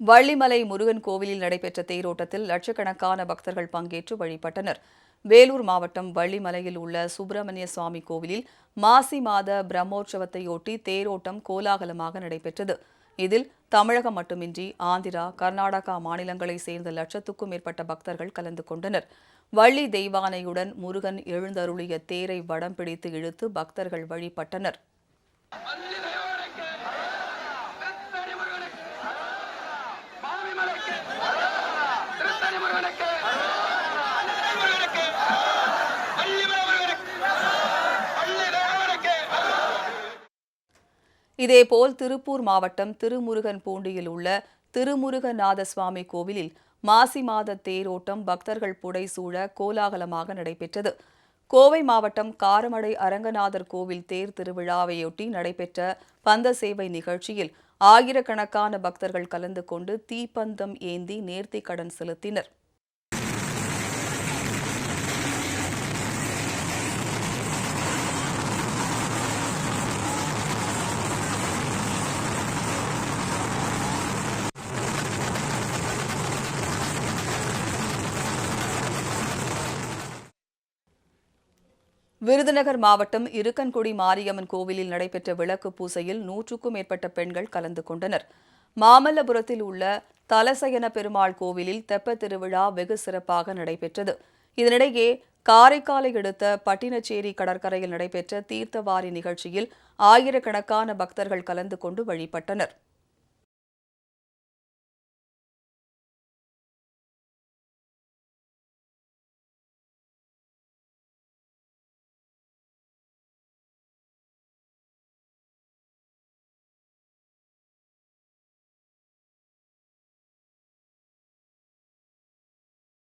வள்ளிமலை முருகன் கோவிலில் நடைபெற்ற தேரோட்டத்தில் லட்சக்கணக்கான பக்தர்கள் பங்கேற்று வழிபட்டனர். வேலூர் மாவட்டம் வள்ளிமலையில் உள்ள சுப்பிரமணிய சுவாமி கோவிலில் மாசி மாத பிரம்மோற்சவத்தையொட்டி தேரோட்டம் கோலாகலமாக நடைபெற்றது. இதில் தமிழகம் மட்டுமின்றி ஆந்திரா கர்நாடகா மாநிலங்களைச் சேர்ந்த லட்சத்துக்கும் மேற்பட்ட பக்தர்கள் கலந்து கொண்டனர். வள்ளி தெய்வானையுடன் முருகன் எழுந்தருளிய தேரை வடம் பிடித்து இழுத்து பக்தர்கள் வழிபட்டனர். இதேபோல் திருப்பூர் மாவட்டம் திருமுருகன் பூண்டியில் உள்ள திருமுருகநாத சுவாமி கோவிலில் மாசி மாத தேரோட்டம் பக்தர்கள் புடைசூழ கோலாகலமாக நடைபெற்றது. கோவை மாவட்டம் காரமடை அரங்கநாதர் கோவில் தேர் திருவிழாவையொட்டி நடைபெற்ற பந்த சேவை நிகழ்ச்சியில் ஆயிரக்கணக்கான பக்தர்கள் கலந்து கொண்டு தீப்பந்தம் ஏந்தி நேர்த்திக் கடன் செலுத்தினர். விருதுநகர் மாவட்டம் இருக்கன்குடி மாரியம்மன் கோவிலில் நடைபெற்ற விளக்கு பூசையில் நூற்றுக்கும் மேற்பட்ட பெண்கள் கலந்து கொண்டனர். மாமல்லபுரத்தில் உள்ள தலசயன பெருமாள் கோவிலில் தெப்பத் திருவிழா வெகு சிறப்பாக நடைபெற்றது. இதனிடையே காரைக்காலை அடுத்த பட்டினச்சேரி கடற்கரையில் நடைபெற்ற தீர்த்தவாரி நிகழ்ச்சியில் ஆயிரக்கணக்கான பக்தர்கள் கலந்து கொண்டு வழிபட்டனர்.